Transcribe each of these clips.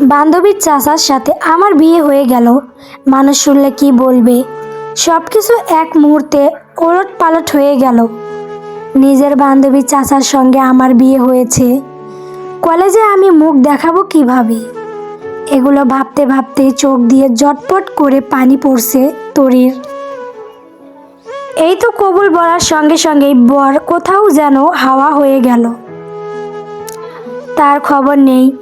বান্ধবীর চাচার সাথে আমার বিয়ে হয়ে গেল। মানুষ শুনলে কি বলবে? সব কিছু এক মুহূর্তে ওলট পালট হয়ে গেল। নিজের বান্ধবী চাচার সঙ্গে আমার বিয়ে হয়েছে। কলেজে আমি মুখ দেখাবো কীভাবে? এগুলো ভাবতে ভাবতে চোখ দিয়ে জটপট করে পানি পড়ছে তরির। এই তো কবুল বলার সঙ্গে সঙ্গেই বর কোথাও যেন হাওয়া হয়ে গেল। তার খবর নেই।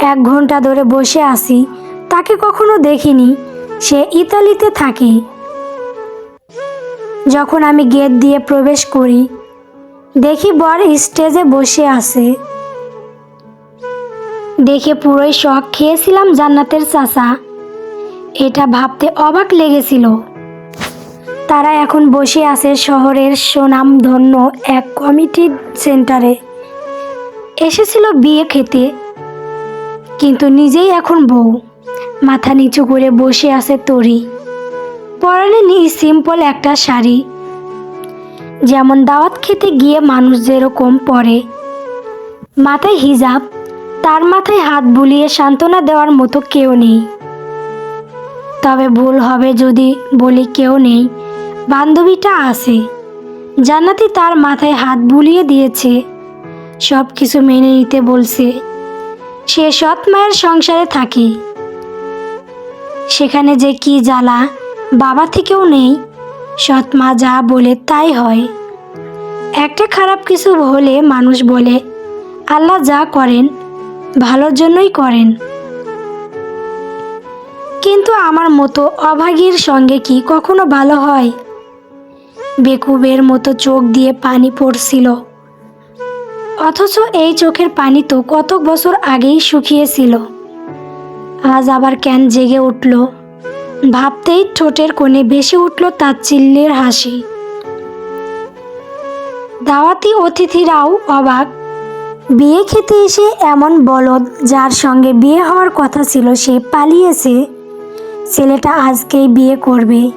এক ঘণ্টা ধরে বসে আছি, তাকে কখনো দেখিনি। সে ইতালিতে থাকে। যখন আমি গেট দিয়ে প্রবেশ করি, দেখি বর স্টেজে বসে আছে। দেখে পুরোই শখ খেয়েছিলাম জান্নাতের চাচা। এটা ভাবতে অবাক লেগেছিল। তারা এখন বসে আছে শহরের সুনামধন্য এক কমিটি সেন্টারে। এসেছিল বিয়ে খেতে। কিন্তু নিজেই এখন বউ। মাথা নিচু করে বসে আছে তরি। পরনে নি সিম্পল একটা শাড়ি। যেমন দাওয়াত খেতে গিয়ে মানুষ যেরকম পরে। মাথায় হিজাব, তার মাথায় হাত বুলিয়ে সান্ত্বনা দেওয়ার মতো কেউ নেই। তবে ভুল হবে যদি বলি কেউ নেই। বান্ধবীটা আছে। জান্নাতি তার মাথায় হাত বুলিয়ে দিয়েছে। সব কিছু মেনে নিতে বলছে। সে সৎ মায়ের সংসারে থাকে। সেখানে যে কি জ্বালা, বাবা থেকেও নেই। সৎ মা যা বলে তাই হয়। একটা খারাপ কিছু হলে মানুষ বলে, আল্লাহ যা করেন, ভালোর জন্যই করেন। কিন্তু আমার মতো অভাগীর সঙ্গে কি কখনো ভালো হয়? বেকুবের মতো চোখ দিয়ে পানি পড়ছিল। অথচ এই চোখের পানি তো কত বছর আগেই শুকিয়েছিল। আজ আবার কেন জেগে উঠল। ভাবতেই ঠোঁটের কোণে ভেসে উঠল তার চিল্লের হাসি। দাওয়াতি অতিথিরাও অবাক। বিয়ে খেতে এসে এমন বলদ যার সঙ্গে বিয়ে হওয়ার কথা ছিল সে পালিয়েছে। ছেলেটা আজকেই বিয়ে করবে।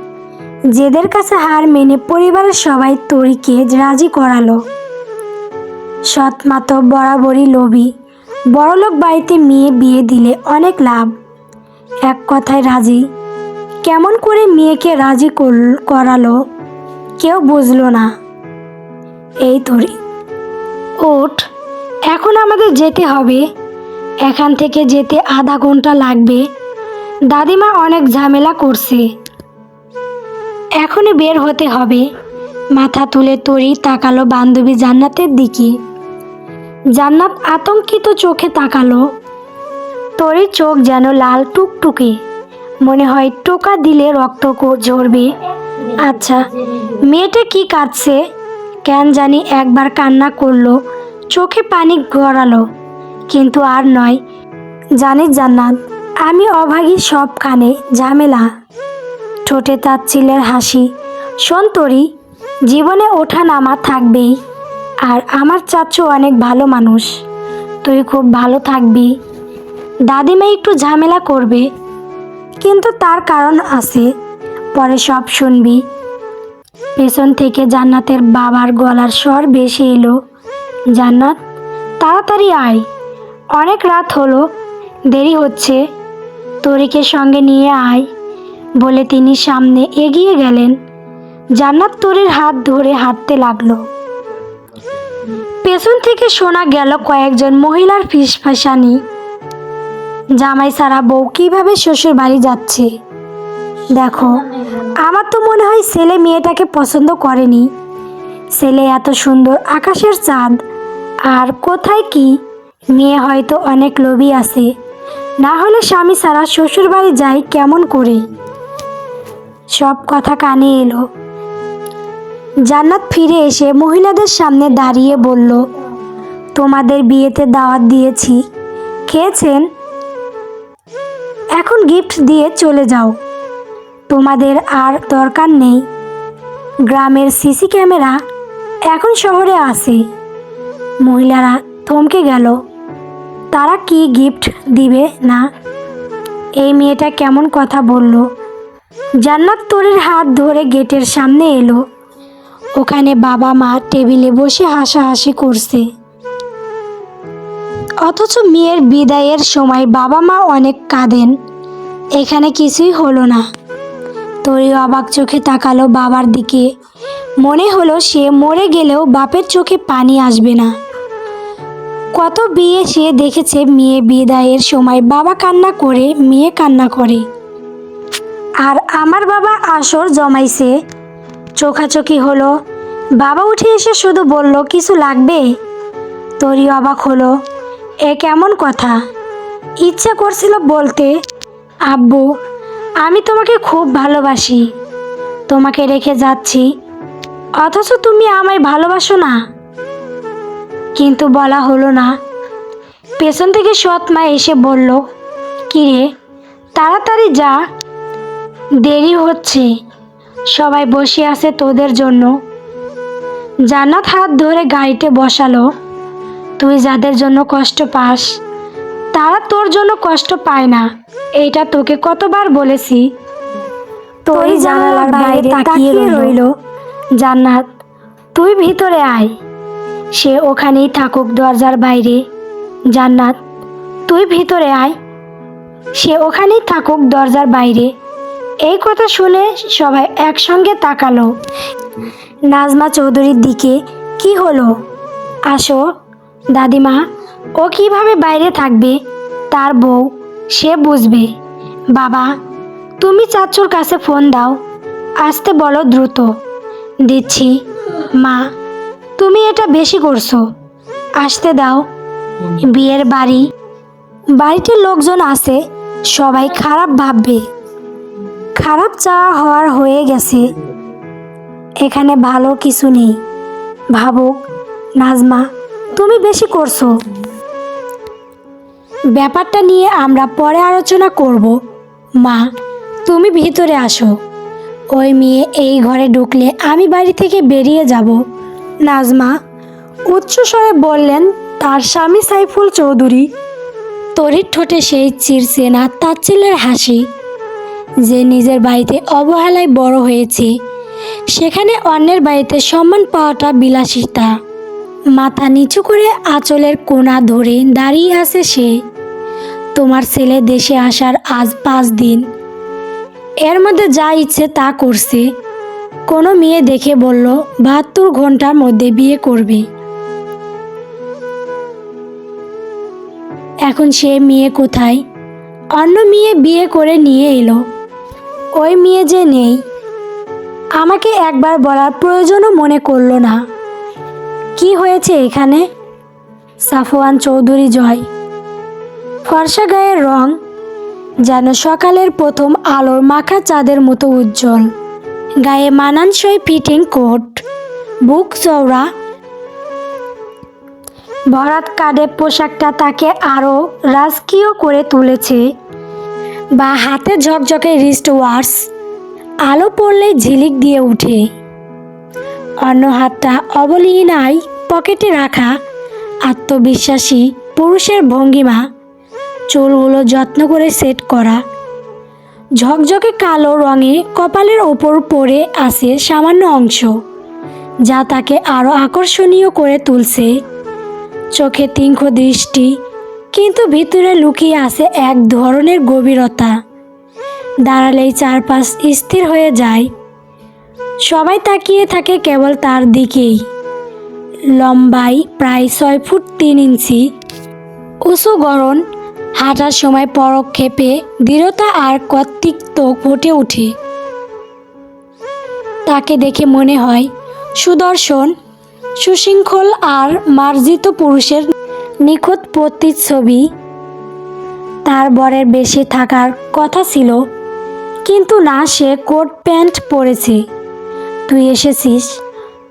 যেদের কাছে হার মেনে পরিবারের সবাই তরিকে রাজি করালো। সৎ মা বরাবরই লোভী। বড়লোক বাড়িতে মেয়ে বিয়ে দিলে অনেক লাভ। এক কথায় রাজি। কেমন করে মেয়েকে রাজি করল- করালো, কেউ বুঝলো না। এই তরি। ওঠ, এখন আমাদের যেতে হবে। এখান থেকে যেতে আধা ঘণ্টা লাগবে। দাদিমা অনেক ঝামেলা করছে। এখনই বের হতে হবে। মাথা তুলে তরি তাকালো বান্ধবী জান্নাতের দিকে। জান্নাত আতঙ্কিত চোখে তাকালো। তরির চোখ যেন লাল টুকটুকে। মনে হয় টোকা দিলে রক্ত ঝরবে। আচ্ছা মেয়েটা কি কাঁদছে? কেন জানি একবার কান্না করল, চোখে পানি গড়ালো। কিন্তু আর নয় জানিস জান্নাত, আমি অভাগী সবখানে ঝামেলা। ঠোঁটে তার চিলের হাসি। শোন তরি, জীবনে ওঠা নামা থাকবেই। আর আমার চাচ্ছু অনেক ভালো মানুষ। তুই খুব ভালো থাকবি। দাদিমা একটু ঝামেলা করবে। কিন্তু তার কারণ আছে। পরে সব শুনবি। পেছন থেকে জান্নাতের বাবার গলার স্বর বেশি এলো। জান্নাত, তাড়াতাড়ি আয়। অনেক রাত হলো। দেরি হচ্ছে। তরিকে সঙ্গে নিয়ে আয় বলে তিনি সামনে এগিয়ে গেলেন। জান্নাত তরির হাত ধরে হাঁটতে লাগল। পেছন থেকে শোনা গেল কয়েকজন মহিলার ফিসফাসানি। জামাই সারা বউ কীভাবে শ্বশুর বাড়ি যাচ্ছে? দেখো, আমার তো মনে হয় ছেলে মেয়েটাকে পছন্দ করেনি। ছেলে এত সুন্দর আকাশের চাঁদ, আর কোথায় কি? মেয়ে হয়তো অনেক লোভী আছে। না হলে স্বামী সারা শ্বশুর বাড়ি যায় কেমন করে? সব কথা কানে এলো। জান্নাত ফিরে এসে মহিলাদের সামনে দাঁড়িয়ে বলল, তোমাদের বিয়েতে দাওয়াত দিয়েছি। খেয়েছেন? এখন গিফট দিয়ে চলে যাও। তোমাদের আর দরকার নেই। গ্রামের সিসি ক্যামেরা এখন শহরে আসে মহিলারা থমকে গেল। তারা কি গিফট দিবে না? এই মেয়েটা কেমন কথা বলল। জান্নাত তোরের হাত ধরে গেটের সামনে এলো। ওখানে বাবা মা টেবিলে বসে হাসাহাসি করছে। অথচ মেয়ের বিদায়ের সময় বাবা মা অনেক কাঁদেন। এখানে কিছুই হলো না। তরি অবাক চোখে তাকালো বাবার দিকে। মনে হলো সে মরে গেলেও বাপের চোখে পানি আসবে না। কত বিয়ে সে দেখেছে মেয়ে বিদায়ের সময় বাবা কান্না করে, মেয়ে কান্না করে। আর আমার বাবা আসর জমাইছে। চোখাচোখি হলো। বাবা উঠে এসে শুধু বলল, কিছু লাগবে? তরি অবাক হলো, এ কেমন কথা? ইচ্ছে করছিল বলতে, আব্বু, আমি তোমাকে খুব ভালোবাসি, তোমাকে রেখে যাচ্ছি, অথচ তুমি আমায় ভালোবাসো না। কিন্তু বলা হলো না। পেছন থেকে সৎ মা এসে বলল, কিরে, তাড়াতাড়ি যা, দেরি হচ্ছে। সবাই বসে আছে তোদের জন্য। জান্নাত হাত ধরে গাড়িতে বসালো। তুই যাদের জন্য কষ্ট পাস তারা তোর জন্য কষ্ট পায় না। এইটা তোকে কতবার বলেছি। তুই জানালার বাইরে তাকিয়ে রইল। জান্নাত তুই ভিতরে আয়। সে ওখানেই থাকুক দরজার বাইরে। জান্নাত তুই ভিতরে আয়। সে ওখানেই থাকুক দরজার বাইরে। এই কথা শুনে সবাই একসঙ্গে তাকালো। নাজমা চৌধুরীর দিকে কি হলো? আসো, দাদিমা, ও কীভাবে বাইরে থাকবে? তার বউ, সে বুঝবে। বাবা, তুমি চাচুর কাছে ফোন দাও। আসতে বলো দ্রুত। দিচ্ছি। মা, তুমি এটা বেশি করছ। আসতে দাও। বিয়ের বাড়ি, বাড়িতে লোকজন আছে, সবাই খারাপ ভাববে। খারাপ চাওয়া হওয়ার হয়ে গেছে। এখানে ভালো কিছু নেই। ভাবুক, নাজমা, তুমি বেশি করছ। ব্যাপারটা নিয়ে আমরা পরে আলোচনা করব। মা, তুমি ভিতরে আসো। ওই মেয়ে এই ঘরে ঢুকলে আমি বাড়ি থেকে বেরিয়ে যাব। নাজমা উচ্চস্বরে বললেন, তার স্বামী সাইফুল চৌধুরী। তরির ঠোঁটে সেই চিরচেনা তাচ্ছিলের হাসি। যে নিজের বাড়িতে অবহেলায় বড় হয়েছে, সেখানে অন্যের বাড়িতে সম্মান পাওয়াটা বিলাসিতা। মাথা নিচু করে আঁচলের কোণা ধরে দাঁড়িয়ে আছে সে। তোমার ছেলে দেশে আসার আজ পাঁচ দিন। এর মধ্যে যা ইচ্ছে তা করছে। কোনো মেয়ে দেখে বলল, বাহাত্তর ঘণ্টার মধ্যে বিয়ে করবে। এখন সে মেয়ে কোথায়? অন্য মেয়ে বিয়ে করে নিয়ে এলো। ওই মেয়ে যে নেই, আমাকে একবার বলার প্রয়োজনও মনে করল না। কি হয়েছে এখানে? সাফওয়ান চৌধুরী জয়। ফর্সা গায়ের রং যেন সকালের প্রথম আলোর মাখা চাঁদের মতো উজ্জ্বল। গায়ে মানানসই ফিটিং কোট, বুক চওড়া। ভরাত কার্ডে পোশাকটা তাকে আরও রাজকীয় করে তুলেছে। বা হাতে ঝকঝকে রিস্ট ওয়ার্স আলো পড়লে ঝিলিক দিয়ে উঠে। অন্য হাতটা অবলীনায় পকেটে রাখা, আত্মবিশ্বাসী পুরুষের ভঙ্গিমা, চুলগুলো যত্ন করে সেট করা। ঝকঝকে কালো রঙে কপালের ওপর পড়ে আছে সামান্য অংশ, যা তাকে আরও আকর্ষণীয় করে তুলছে। চোখে তীক্ষ্ণ দৃষ্টি কিন্তু ভিতরে লুকিয়ে আছে এক ধরনের গভীরতা। দাঁড়ালেই চারপাশ স্থির হয়ে যায়। সবাই তাকিয়ে থাকে কেবল তার দিকেই। লম্বাই প্রায় ছয় ফুট তিন ইঞ্চি। উঁচু গরণ হাঁটার সময় পরক্ষেপে দৃঢ়তা আর কর্তৃত্ব ফুটে ওঠে। তাকে দেখে মনে হয় সুদর্শন, সুশৃঙ্খল আর মার্জিত পুরুষের নিখুঁত প্রতিচ্ছবি তার বরের বেশি থাকার কথা ছিল। কিন্তু না, সে কোট প্যান্ট পরেছে। তুই এসেছিস?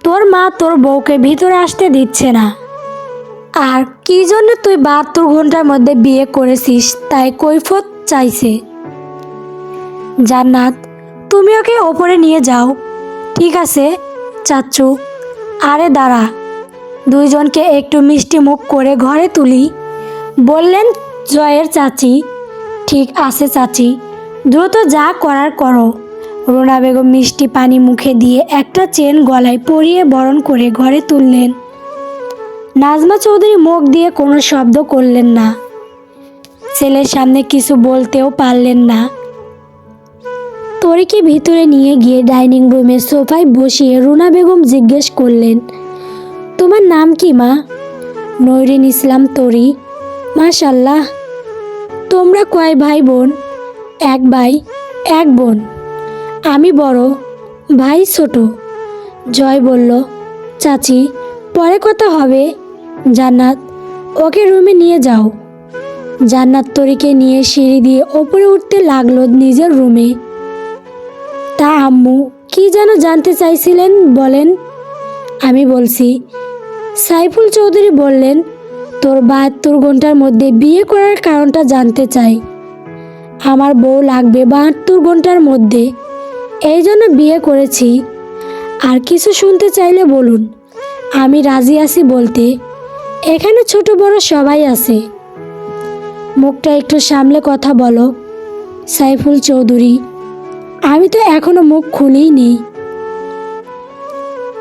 তোর মা তোর বউকে ভিতরে আসতে দিচ্ছে না। আর কি জন্য তুই বাহাত্তর ঘণ্টার মধ্যে বিয়ে করেছিস তাই কৈফত চাইছে? জান্নাত, তুমি ওকে ওপরে নিয়ে যাও। ঠিক আছে চাচ্চু আরে দাঁড়া দুইজনকে একটু মিষ্টি মুখ করে ঘরে তুলি। বললেন, জয়ের চাচি। ঠিক আছে চাচি। দ্রুত যা করার করো। রোনা বেগম মিষ্টি পানি মুখে দিয়ে একটা চেন গলায় পরিয়ে বরণ করে ঘরে তুললেন। নাজমা চৌধুরী মুখ দিয়ে কোনো শব্দ করলেন না। ছেলের সামনে কিছু বলতেও পারলেন না। তরিকে ভিতরে নিয়ে গিয়ে ডাইনিং রুমে সোফায় বসিয়ে রুনা বেগম জিজ্ঞেস করলেন তোমার নাম কি, মা? নৈরিন ইসলাম তরি। মাশাল্লাহ তোমরা কয় ভাই বোন? এক ভাই, এক বোন। আমি বড়, ভাই ছোট। জয় বলল, চাচি, পরে কথা হবে। জান্নাত, ওকে রুমে নিয়ে যাও। জান্নাত তরিকে নিয়ে সিঁড়ি দিয়ে ওপরে উঠতে লাগল নিজের রুমে। তা আম্মু, কি যেন জানতে চাইছিলেন বলেন? আমি বলছি সাইফুল চৌধুরী বললেন, তোর বাহাত্তর ঘণ্টার মধ্যে বিয়ে করার কারণটা জানতে চাই। আমার বউ লাগবে বাহাত্তর ঘণ্টার মধ্যে। এই জন্য বিয়ে করেছি। আর কিছু শুনতে চাইলে বলুন। আমি রাজি আছি বলতে। এখানে ছোট বড় সবাই আছে। মুখটা একটু সামলে কথা বলো, সাইফুল চৌধুরী। আমি তো এখনও মুখ খুলেই নেই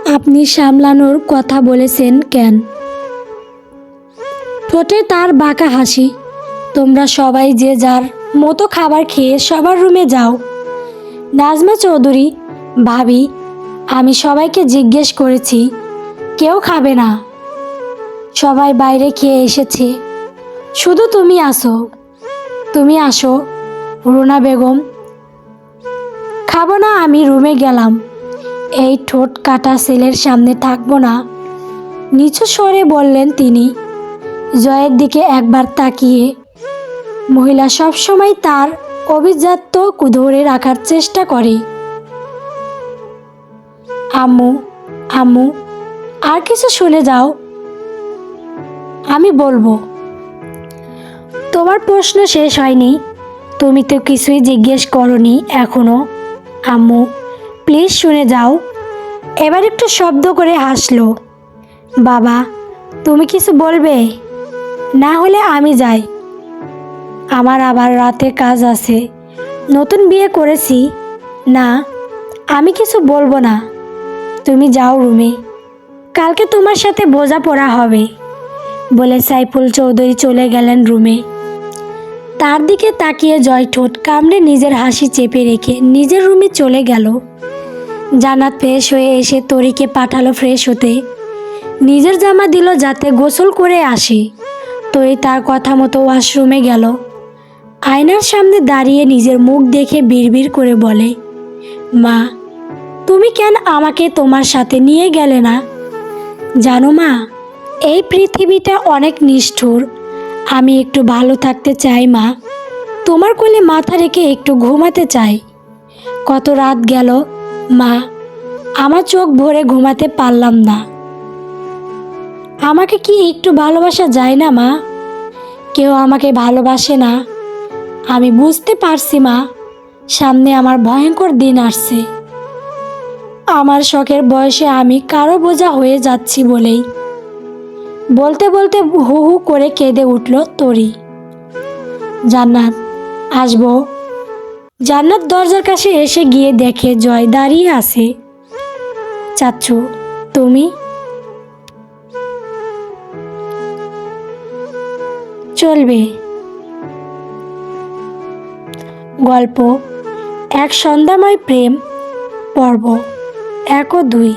আপনি সামলানোর কথা বলেছেন কেন? ঠোঁটে তার বাঁকা হাসি। তোমরা সবাই যে যার মতো খাবার খেয়ে সবার রুমে যাও। নাজমা চৌধুরী, ভাবি, আমি সবাইকে জিজ্ঞেস করেছি, কেউ খাবে না। সবাই বাইরে খেয়ে এসেছে। শুধু তুমি আসো। তুমি আসো, রুনা বেগম। খাব না আমি, রুমে গেলাম। এই ঠোঁট কাটা ছেলের সামনে থাকব না। নিচু স্বরে বললেন তিনি। জয়ের দিকে একবার তাকিয়ে। মহিলা সবসময় তার অভিজাত্য ধরে রাখার চেষ্টা করে। আম্মু আম্মু, আর কিছু শুনে যাও। আমি বলব, তোমার প্রশ্ন শেষ হয়নি। তুমি তো কিছুই জিজ্ঞেস করনি এখনও, আম্মু। প্লিজ শুনে যাও। এবার একটু শব্দ করে হাসলো। বাবা, তুমি কিছু বলবে? না হলে আমি যাই। আমার আবার রাতে কাজ আছে। নতুন বিয়ে করেছি। না, আমি কিছু বলব না। তুমি যাও রুমে। কালকে তোমার সাথে বোঝাপড়া হবে, বলে সাইফুল চৌধুরী চলে গেলেন রুমে। তার দিকে তাকিয়ে জয় ঠোঁট কামড়ে নিজের হাসি চেপে রেখে নিজের রুমে চলে গেল। জানাত ফ্রেশ হয়ে এসে তরিকে পাঠালো ফ্রেশ হতে। নিজের জামা দিল যাতে গোসল করে আসি। তরি তার কথা মতো ওয়াশরুমে গেল। আয়নার সামনে দাঁড়িয়ে নিজের মুখ দেখে বিড়বিড় করে বলে, মা, তুমি কেন আমাকে তোমার সাথে নিয়ে গেলে না? জানো মা, এই পৃথিবীটা অনেক নিষ্ঠুর। আমি একটু ভালো থাকতে চাই, মা। তোমার কোলে মাথা রেখে একটু ঘুমাতে চাই। কত রাত গেল মা, আমার চোখ ভরে ঘুমাতে পারলাম না। আমাকে কি একটু ভালোবাসা যায় না, মা? কেউ আমাকে ভালোবাসে না। আমি বুঝতে পারছি, মা, সামনে আমার ভয়ঙ্কর দিন আসছে। আমার শখের বয়সে আমি কারও বোঝা হয়ে যাচ্ছি বলেই। বলতে বলতে হু হু করে কেঁদে উঠল তরি। জান্নাত, আসব। জান্নাত দরজার কাছে এসে গিয়ে দেখে জয় দাঁড়িয়ে আছে। চাচ্ছু তুমি? চলবে। গল্প, এক সন্ধ্যাময় প্রেম, পর্ব, এক ও দুই।